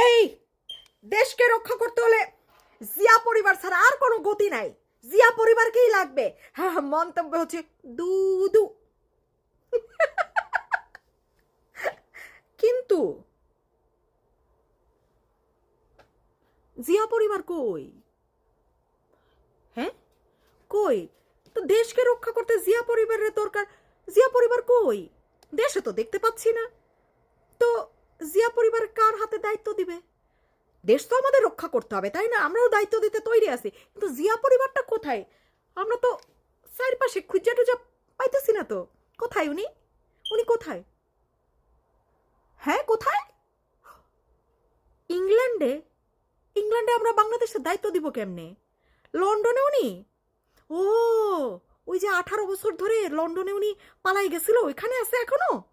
এই দেশকে রক্ষা করতে হলে জিয়া পরিবার ছাড়া আর কোনো গতি নাই। জিয়া পরিবারকেই লাগবে। হ্যাঁ হ্যাঁ, মন্তব্য হচ্ছে দুদু কিন্তু জিয়া পরিবার কই? হ্যাঁ? কই? তো দেশকে রক্ষা করতে জিয়া পরিবারের দরকার। জিয়া পরিবার কই? দেশে তো দেখতে পাচ্ছি না। তো জিয়া পরিবার কার হাতে দায়িত্ব দিবে? দেশ তো আমাদের রক্ষা করতে হবে, তাই না? আমরাও দায়িত্ব দিতে তৈরি আছি। কিন্তু জিয়া পরিবারটা কোথায়? আমরা তো চারপাশে খুঁজা টুজা পাইতেছি না তো। কোথায় উনি? উনি কোথায়? হ্যাঁ কোথায়? ইংল্যান্ডে? ইংল্যান্ডে আমরা বাংলাদেশের দায়িত্ব দিব কেমনে? লন্ডনে উনি? ও, ওই যে আঠারো বছর ধরে লন্ডনে উনি পালাই গেছিল, ওইখানে আছে এখনও?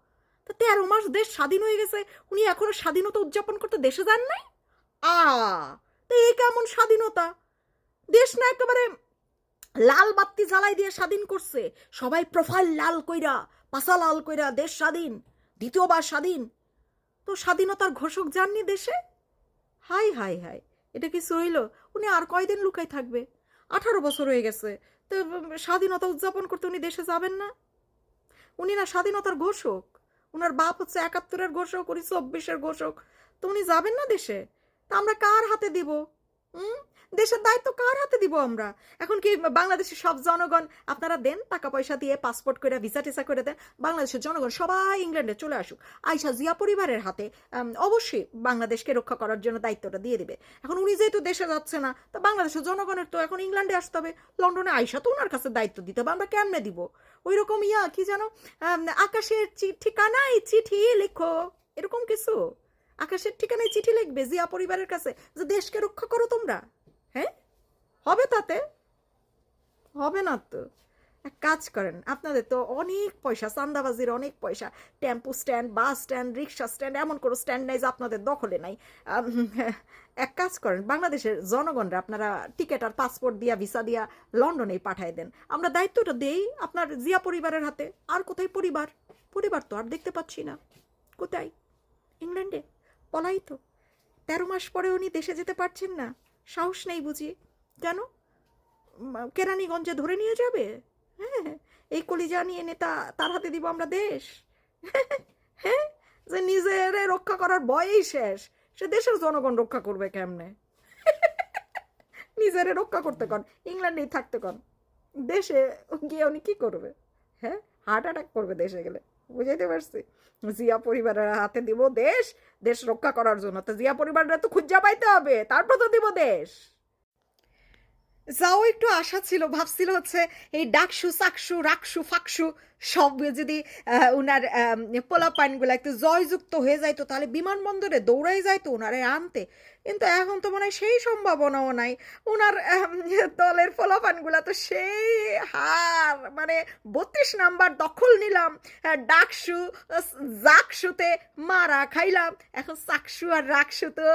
তেরো মাস দেশ স্বাধীন হয়ে গেছে, উনি এখনও স্বাধীনতা উদযাপন করতে দেশে যান নাই? আ, তো এই কেমন স্বাধীনতা? দেশ না একেবারে লাল বাত্তি জ্বালাই দিয়ে স্বাধীন করছে, সবাই প্রোফাইল লাল কইরা পাশা লাল কইরা দেশ স্বাধীন, দ্বিতীয়বার স্বাধীন। তো স্বাধীনতার ঘোষক যাননি দেশে? হাই হাই হাই, এটা কি সইল? উনি আর কয়দিন লুকাই থাকবে? আঠারো বছর হয়ে গেছে, তো স্বাধীনতা উদযাপন করতে উনি দেশে যাবেন না? উনি না স্বাধীনতার ঘোষক? ওনার বাপ হচ্ছে একাত্তরের ঘোষক, উনি চব্বিশের ঘোষক। তো উনি যাবেন না দেশে? তা আমরা কার হাতে দিব? দেশের দায়িত্ব কার হাতে দিব আমরা? এখন কি বাংলাদেশের সব জনগণ আপনারা দেন টাকা পয়সা দিয়ে পাসপোর্ট করে ভিসা টিসা করে দেন? বাংলাদেশের জনগণ সবাই ইংল্যান্ডে চলে আসুক। আইসা জিয়া পরিবারের হাতে অবশ্যই বাংলাদেশকে রক্ষা করার জন্য দায়িত্বটা দিয়ে দিবে। এখন উনি যেহেতু দেশে যাচ্ছে না তো বাংলাদেশের জনগণের তো এখন ইংল্যান্ডে আসতে হবে। লন্ডনে আইসা তো ওনার কাছে দায়িত্ব দিতে হবে আমরা কেমনে দিব? ওই রকম ইয়া কি আম, আকাশের ঠিকানায় চিঠি লিখো এরকম কিছু? আকাশের ঠিকানায় চিঠি লিখবে জিয়া পরিবারের কাছে যে দেশকে রক্ষা করো তোমরা। হ্যাঁ? হবে তাতে? হবে না তো। এক কাজ করেন, আপনাদের তো অনেক পয়সা চান্দাবাজির অনেক পয়সা, tempo stand, bus stand, rickshaw stand, এমন কোনো স্ট্যান্ড নাই যে আপনাদের দখলে নাই। এক কাজ করেন, বাংলাদেশের জনগণরা আপনারা টিকিট আর পাসপোর্ট দিয়া, ভিসা দিয়া লন্ডনে পাঠায় দেন। আমরা দায়িত্বটা দেই আপনার জিয়া পরিবারের হাতে। আর কোথায় পরিবার? পরিবার তো আর দেখতে পাচ্ছি না। কোথায়? ইংল্যান্ডে। পলাই তো। তেরো মাস পরে উনি দেশে যেতে পারছেন না। সাহস নেই বুঝি। কেন কেরানীগঞ্জে ধরে নিয়ে যাবে? হ্যাঁ এই কলিজা নিয়ে নেতা তার হাতে দিব আমরা দেশ। হ্যাঁ যে নিজের রক্ষা করার বয়ই শেষ। সে দেশের জনগণ রক্ষা করবে কেমনে? নিজেরে রক্ষা করতে কন, ইংল্যান্ডেই থাকতে কন। দেশে গিয়ে উনি কী করবে? হ্যাঁ হার্ট অ্যাটাক করবে দেশে গেলে। বুঝাইতে পারছি? জিয়া পরিবারের হাতে দিব দেশ দেশ রক্ষা করার জন্য। তো জিয়া পরিবাররা তো খুঁজা পাইতে হবে, তারপর তো দিব দেশ। যাও একটু আশা ছিল ভাবছিল হচ্ছে এই ডাকসু চাকসু রাকসু ফাকসু সব যদি আহ, উনার পোলা পাইনগুলো একটু জয়যুক্ত হয়ে যাইতো তাহলে বিমানবন্দরে দৌড়াই যাইতো উনারে আনতে। কিন্তু এখন তো মনে হয় সেই সম্ভাবনাও নাই। আহ, দলের পোলাপানগুলা তো সেই হার মানে বত্রিশ নাম্বার দখল নিলাম ডাকসু জাকসুতে মারা খাইলাম এখন চাকসু আর রাকসু তো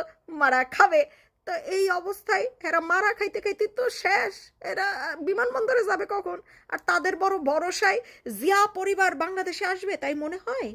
মারা খাবে। তো এই অবস্থায় এরা মারা খাইতে খাইতে তো শেষ। এরা বিমানবন্দরে যাবে কখন? আর তাদের বড় ভরসায় জিয়া পরিবার বাংলাদেশে আসবে, তাই মনে হয়?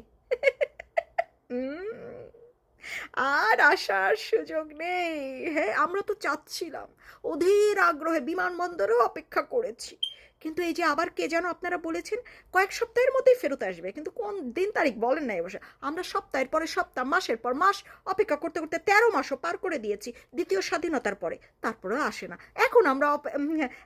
আর আসার সুযোগ নেই। হ্যাঁ আমরা তো চাচ্ছিলাম। অধীর আগ্রহে বিমানবন্দরেও অপেক্ষা করেছি। কিন্তু এই যে আবার কে যেন আপনারা বলেছেন, কয়েক সপ্তাহের মধ্যেই ফেরত আসবে। কিন্তু কোন দিন তারিখ বলেন না এবছর আমরা সপ্তাহের পরে সপ্তাহ, মাসের পর মাস অপেক্ষা করতে করতে তেরো মাসও পার করে দিয়েছি, দ্বিতীয় স্বাধীনতার পরে। তারপরেও আসে না। এখন আমরা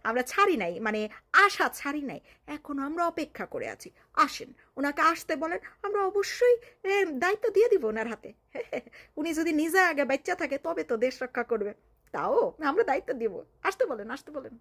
আমরা ছাড়ি নাই মানে আশা ছাড়ি নাই। এখন আমরা অপেক্ষা করে আছি। আসেন, ওনাকে আসতে বলেন, আমরা অবশ্যই দায়িত্ব দিয়ে দিব ওনার হাতে। উনি যদি নিজে আগে বাচ্চা থাকে, তবে তো দেশ রক্ষা করবে। তাও আমরা দায়িত্ব দিব। আসতে বলেন আসতে বলেন।